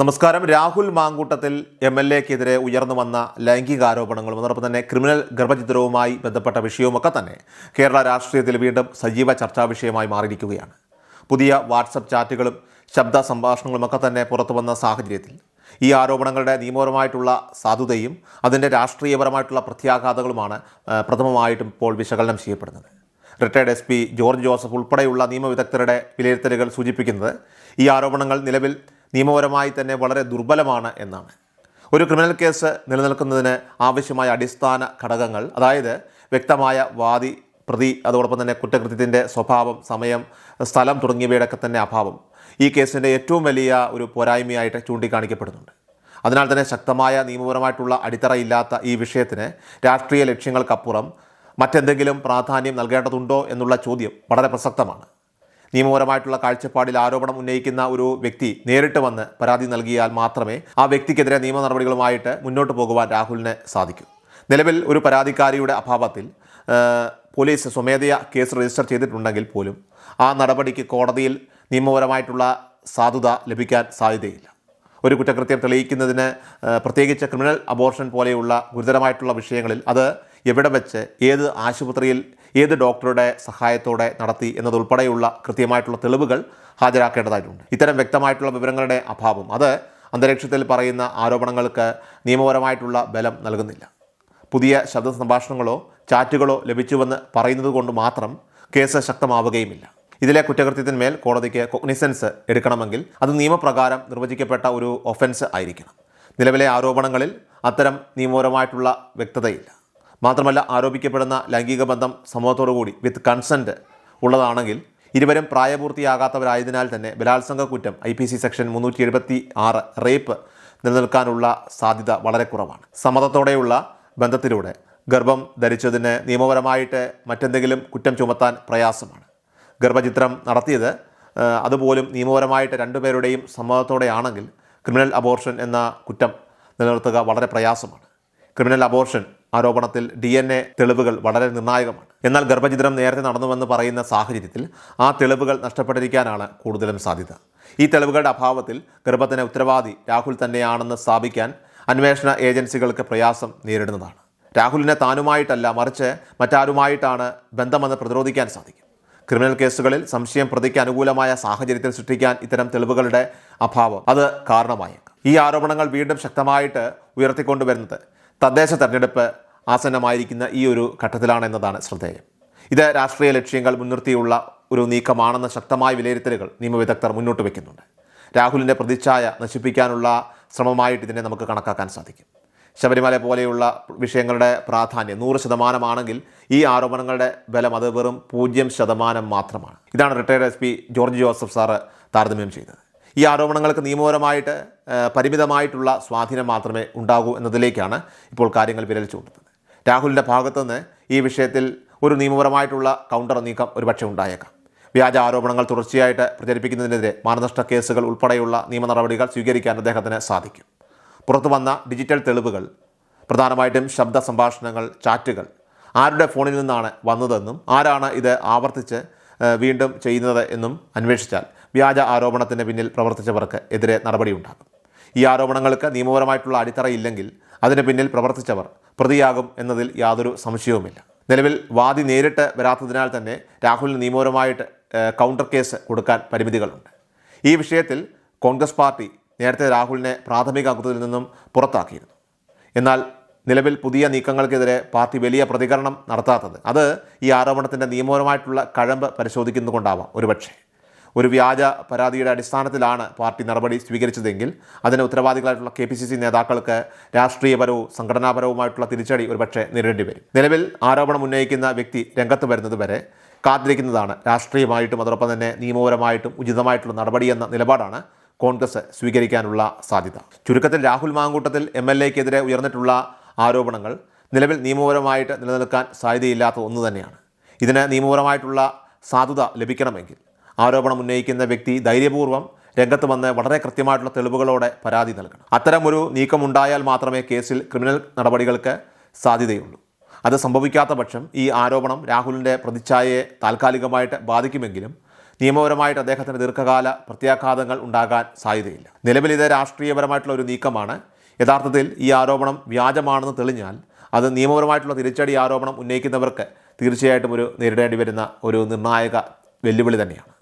നമസ്കാരം. Rahul Mamkootathil M L എക്കെതിരെ ഉയർന്നു വന്ന ലൈംഗികാരോപണങ്ങളും അതോടൊപ്പം തന്നെ ക്രിമിനൽ ഗർഭചിത്രവുമായി ബന്ധപ്പെട്ട വിഷയവുമൊക്കെ തന്നെ കേരള രാഷ്ട്രീയത്തിൽ വീണ്ടും സജീവ ചർച്ചാ വിഷയമായി മാറിയിരിക്കുകയാണ്. പുതിയ വാട്സപ്പ് ചാറ്റുകളും ശബ്ദ സംഭാഷണങ്ങളുമൊക്കെ തന്നെ പുറത്തു വന്ന സാഹചര്യത്തിൽ ഈ ആരോപണങ്ങളുടെ നിയമപരമായിട്ടുള്ള സാധുതയും അതിന്റെ രാഷ്ട്രീയപരമായിട്ടുള്ള പ്രത്യാഘാതങ്ങളുമാണ് പ്രഥമമായിട്ടും ഇപ്പോൾ വിശകലനം ചെയ്യപ്പെടുന്നത്. Retired S P George Joseph ഉൾപ്പെടെയുള്ള നിയമവിദഗ്ധരുടെ വിലയിരുത്തലുകൾ സൂചിപ്പിക്കുന്നത് ഈ ആരോപണങ്ങൾ നിലവിൽ നിയമപരമായി തന്നെ വളരെ ദുർബലമാണ് എന്നാണ്. ഒരു ക്രിമിനൽ കേസ് നിലനിൽക്കുന്നതിന് ആവശ്യമായ അടിസ്ഥാന ഘടകങ്ങൾ അതായത് വ്യക്തമായ വാദി പ്രതി അതോടൊപ്പം തന്നെ കുറ്റകൃത്യത്തിന്റെ സ്വഭാവം സമയം സ്ഥലം തുടങ്ങിയവയുടെയൊക്കെ തന്നെ അഭാവം ഈ കേസിന്റെ ഏറ്റവും വലിയ ഒരു പോരായ്മയായിട്ട് ചൂണ്ടിക്കാണിക്കപ്പെടുന്നുണ്ട്. അതിനാൽ തന്നെ ശക്തമായ നിയമപരമായിട്ടുള്ള അടിത്തറയില്ലാത്ത ഈ വിഷയത്തിന് രാഷ്ട്രീയ ലക്ഷ്യങ്ങൾക്കപ്പുറം മറ്റെന്തെങ്കിലും പ്രാധാന്യം നൽകേണ്ടതുണ്ടോ എന്നുള്ള ചോദ്യം വളരെ പ്രസക്തമാണ്. നിയമപരമായിട്ടുള്ള കാഴ്ചപ്പാടിൽ ആരോപണം ഉന്നയിക്കുന്ന ഒരു വ്യക്തി നേരിട്ട് വന്ന് പരാതി നൽകിയാൽ മാത്രമേ ആ വ്യക്തിക്കെതിരെ നിയമ നടപടികളുമായിട്ട് മുന്നോട്ട് പോകുവാൻ രാഹുലിന് സാധിക്കൂ. നിലവിൽ ഒരു പരാതിക്കാരിയുടെ അഭാവത്തിൽ പോലീസ് സ്വമേധയാ കേസ് രജിസ്റ്റർ ചെയ്തിട്ടുണ്ടെങ്കിൽ പോലും ആ നടപടിക്ക് കോടതിയിൽ നിയമപരമായിട്ടുള്ള സാധുത ലഭിക്കാൻ സാധ്യതയില്ല. ഒരു കുറ്റകൃത്യം തെളിയിക്കുന്നതിന് പ്രത്യേകിച്ച് ക്രിമിനൽ അബോർഷൻ പോലെയുള്ള ഗുരുതരമായിട്ടുള്ള വിഷയങ്ങളിൽ അത് എവിടെ വെച്ച് ഏത് ആശുപത്രിയിൽ ഏത് ഡോക്ടറുടെ സഹായത്തോടെ നടത്തി എന്നതുൾപ്പെടെയുള്ള കൃത്യമായിട്ടുള്ള തെളിവുകൾ ഹാജരാക്കേണ്ടതായിട്ടുണ്ട്. ഇത്തരം വ്യക്തമായിട്ടുള്ള വിവരങ്ങളുടെ അഭാവം അത് അന്തരീക്ഷത്തിൽ പറയുന്ന ആരോപണങ്ങൾക്ക് നിയമപരമായിട്ടുള്ള ബലം നൽകുന്നില്ല. പുതിയ ശബ്ദ സംഭാഷണങ്ങളോ ചാറ്റുകളോ ലഭിച്ചുവെന്ന് പറയുന്നത് കൊണ്ട് മാത്രം കേസ് ശക്തമാവുകയുമില്ല. ഇതിലെ കുറ്റകൃത്യത്തിന്മേൽ കോടതിക്ക് കൊഗ്നിസൻസ് എടുക്കണമെങ്കിൽ അത് നിയമപ്രകാരം നിർവചിക്കപ്പെട്ട ഒരു ഒഫൻസ് ആയിരിക്കണം. നിലവിലെ ആരോപണങ്ങളിൽ അത്തരം നിയമപരമായിട്ടുള്ള വ്യക്തതയില്ല. മാത്രമല്ല ആരോപിക്കപ്പെടുന്ന ലൈംഗിക ബന്ധം സമൂഹത്തോടു കൂടി വിത്ത് കൺസെന്റ് ഉള്ളതാണെങ്കിൽ ഇരുവരും പ്രായപൂർത്തിയാകാത്തവരായതിനാൽ തന്നെ ബലാത്സംഗ കുറ്റം ഐ പി സി സെക്ഷൻ മുന്നൂറ്റി എഴുപത്തി ആറ് റേപ്പ് നിലനിൽക്കാനുള്ള സാധ്യത വളരെ കുറവാണ്. സമ്മതത്തോടെയുള്ള ബന്ധത്തിലൂടെ ഗർഭം ധരിച്ചതിന് നിയമപരമായിട്ട് മറ്റെന്തെങ്കിലും കുറ്റം ചുമത്താൻ പ്രയാസമാണ്. ഗർഭചിത്രം നടത്തിയത് അതുപോലും നിയമപരമായിട്ട് രണ്ടുപേരുടെയും സമ്മതത്തോടെയാണെങ്കിൽ ക്രിമിനൽ അബോർഷൻ എന്ന കുറ്റം നിലനിർത്തുക വളരെ പ്രയാസമാണ്. ക്രിമിനൽ അബോർഷൻ ആരോപണത്തിൽ ഡി എൻ എ തെളിവുകൾ വളരെ നിർണായകമാണ്. എന്നാൽ ഗർഭചിത്രം നേരത്തെ നടന്നുവെന്ന് പറയുന്ന സാഹചര്യത്തിൽ ആ തെളിവുകൾ നഷ്ടപ്പെട്ടിരിക്കാനാണ് കൂടുതലും സാധ്യത. ഈ തെളിവുകളുടെ അഭാവത്തിൽ ഗർഭത്തിന് ഉത്തരവാദി രാഹുൽ തന്നെയാണെന്ന് സ്ഥാപിക്കാൻ അന്വേഷണ ഏജൻസികൾക്ക് പ്രയാസം നേരിടുന്നതാണ്. രാഹുലിനെ താനുമായിട്ടല്ല മറിച്ച് മറ്റാരുമായിട്ടാണ് ബന്ധമെന്ന് പ്രതിരോധിക്കാൻ സാധിക്കും. ക്രിമിനൽ കേസുകളിൽ സംശയം പ്രതിക്ക് അനുകൂലമായ സാഹചര്യത്തിൽ സൃഷ്ടിക്കാൻ ഇത്തരം തെളിവുകളുടെ അഭാവം അത് കാരണമായേക്കാം. ഈ ആരോപണങ്ങൾ വീണ്ടും ശക്തമായിട്ട് ഉയർത്തിക്കൊണ്ടുവരുന്നത് തദ്ദേശ തെരഞ്ഞെടുപ്പ് ആസന്നമായിരിക്കുന്ന ഈ ഒരു ഘട്ടത്തിലാണ് എന്നതാണ് ശ്രദ്ധേയം. ഇത് രാഷ്ട്രീയ ലക്ഷ്യങ്ങൾ മുൻനിർത്തിയുള്ള ഒരു നീക്കമാണെന്ന ശക്തമായ വിലയിരുത്തലുകൾ നിയമവിദഗ്ധർ മുന്നോട്ട് വയ്ക്കുന്നുണ്ട് രാഹുലിന്റെ പ്രതിച്ഛായ നശിപ്പിക്കാനുള്ള ശ്രമമായിട്ട് ഇതിനെ നമുക്ക് കണക്കാക്കാൻ സാധിക്കും. ശബരിമല പോലെയുള്ള വിഷയങ്ങളുടെ പ്രാധാന്യം നൂറ് ശതമാനമാണെങ്കിൽ ഈ ആരോപണങ്ങളുടെ ബലം അത് വെറും പൂജ്യം ശതമാനം മാത്രമാണ്. ഇതാണ് retired S P George Joseph sir താരതമ്യം ചെയ്തത്. ഈ ആരോപണങ്ങൾക്ക് നിയമപരമായിട്ട് പരിമിതമായിട്ടുള്ള സ്വാധീനം മാത്രമേ ഉണ്ടാകൂ എന്നതിലേക്കാണ് ഇപ്പോൾ കാര്യങ്ങൾ വിരൽ ചൂണ്ടുന്നത്. രാഹുലിന്റെ ഭാഗത്തുനിന്ന് ഈ വിഷയത്തിൽ ഒരു നിയമപരമായിട്ടുള്ള കൗണ്ടർ നീക്കം ഒരുപക്ഷെ ഉണ്ടായേക്കാം. വ്യാജ ആരോപണങ്ങൾ തുടർച്ചയായിട്ട് പ്രചരിപ്പിക്കുന്നതിനെതിരെ മാനനഷ്ട കേസുകൾ ഉൾപ്പെടെയുള്ള നിയമ നടപടികൾ സ്വീകരിക്കാൻ അദ്ദേഹത്തിന് സാധിക്കും. പുറത്തു വന്ന ഡിജിറ്റൽ തെളിവുകൾ പ്രധാനമായിട്ടും ശബ്ദ സംഭാഷണങ്ങൾ ചാറ്റുകൾ ആരുടെ ഫോണിൽ നിന്നാണ് വന്നതെന്നും ആരാണ് ഇത് ആവർത്തിച്ച് വീണ്ടും ചെയ്യുന്നത് എന്നും അന്വേഷിച്ചാൽ വ്യാജ ആരോപണത്തിന് പിന്നിൽ പ്രവർത്തിച്ചവർക്ക് എതിരെ നടപടിയുണ്ടാകും. ഈ ആരോപണങ്ങൾക്ക് നിയമപരമായിട്ടുള്ള അടിത്തറയില്ലെങ്കിൽ അതിന് പിന്നിൽ പ്രവർത്തിച്ചവർ പ്രതിയാകും എന്നതിൽ യാതൊരു സംശയവുമില്ല. നിലവിൽ വാദി നേരിട്ട് വരാത്തതിനാൽ തന്നെ രാഹുലിന് നിയമപരമായിട്ട് കൗണ്ടർ കേസ് കൊടുക്കാൻ പരിമിതികളുണ്ട്. ഈ വിഷയത്തിൽ കോൺഗ്രസ് പാർട്ടി നേരത്തെ രാഹുലിനെ പ്രാഥമിക അംഗത്തിൽ നിന്നും പുറത്താക്കിയിരുന്നു. എന്നാൽ നിലവിൽ പുതിയ നീക്കങ്ങൾക്കെതിരെ പാർട്ടി വലിയ പ്രതികരണം നടത്താത്തത് അത് ഈ ആരോപണത്തിന്റെ നിയമപരമായിട്ടുള്ള കഴമ്പ് പരിശോധിക്കുന്നതുകൊണ്ടാവാം ഒരുപക്ഷെ. ഒരു വ്യാജ പരാതിയുടെ അടിസ്ഥാനത്തിലാണ് പാർട്ടി നടപടി സ്വീകരിച്ചതെങ്കിൽ അതിന് ഉത്തരവാദികളായിട്ടുള്ള കെ പി സി സി നേതാക്കൾക്ക് രാഷ്ട്രീയപരവും സംഘടനാപരവുമായിട്ടുള്ള തിരിച്ചടി ഒരുപക്ഷെ നേരിടേണ്ടി വരും. നിലവിൽ ആരോപണം ഉന്നയിക്കുന്ന വ്യക്തി രംഗത്ത് വരുന്നത് വരെ കാത്തിരിക്കുന്നതാണ് രാഷ്ട്രീയമായിട്ടും അതോടൊപ്പം തന്നെ നിയമപരമായിട്ടും ഉചിതമായിട്ടുള്ള നടപടി എന്ന നിലപാടാണ് കോൺഗ്രസ് സ്വീകരിക്കാനുള്ള സാധ്യത. ചുരുക്കത്തിൽ രാഹുൽ മാങ്കൂട്ടത്തിൽ എം എൽ എക്കെതിരെ ഉയർന്നിട്ടുള്ള ആരോപണങ്ങൾ നിലവിൽ നിയമപരമായിട്ട് നിലനിൽക്കാൻ സാധ്യതയില്ലാത്ത ഒന്ന് തന്നെയാണ്. ഇതിന് നിയമപരമായിട്ടുള്ള സാധുത ലഭിക്കണമെങ്കിൽ ആരോപണം ഉന്നയിക്കുന്ന വ്യക്തി ധൈര്യപൂർവം രംഗത്ത് വന്ന് വളരെ കൃത്യമായിട്ടുള്ള തെളിവുകളോടെ പരാതി നൽകണം. അത്തരമൊരു നീക്കമുണ്ടായാൽ മാത്രമേ കേസിൽ ക്രിമിനൽ നടപടികൾക്ക് സാധ്യതയുള്ളൂ. അത് സംഭവിക്കാത്ത പക്ഷം ഈ ആരോപണം രാഹുലിന്റെ പ്രതിച്ഛായയെ താൽക്കാലികമായിട്ട് ബാധിക്കുമെങ്കിലും നിയമപരമായിട്ട് അദ്ദേഹത്തിന് ദീർഘകാല പ്രത്യാഘാതങ്ങൾ ഉണ്ടാകാൻ സാധ്യതയില്ല. നിലവിൽ ഇത് രാഷ്ട്രീയപരമായിട്ടുള്ള ഒരു നീക്കമാണ്. യഥാർത്ഥത്തിൽ ഈ ആരോപണം വ്യാജമാണെന്ന് തെളിഞ്ഞാൽ അത് നിയമപരമായിട്ടുള്ള തിരിച്ചടി ആരോപണം ഉന്നയിക്കുന്നവർക്ക് തീർച്ചയായിട്ടും ഒരു നേരിടേണ്ടി വരുന്ന ഒരു നിർണായക വെല്ലുവിളി തന്നെയാണ്.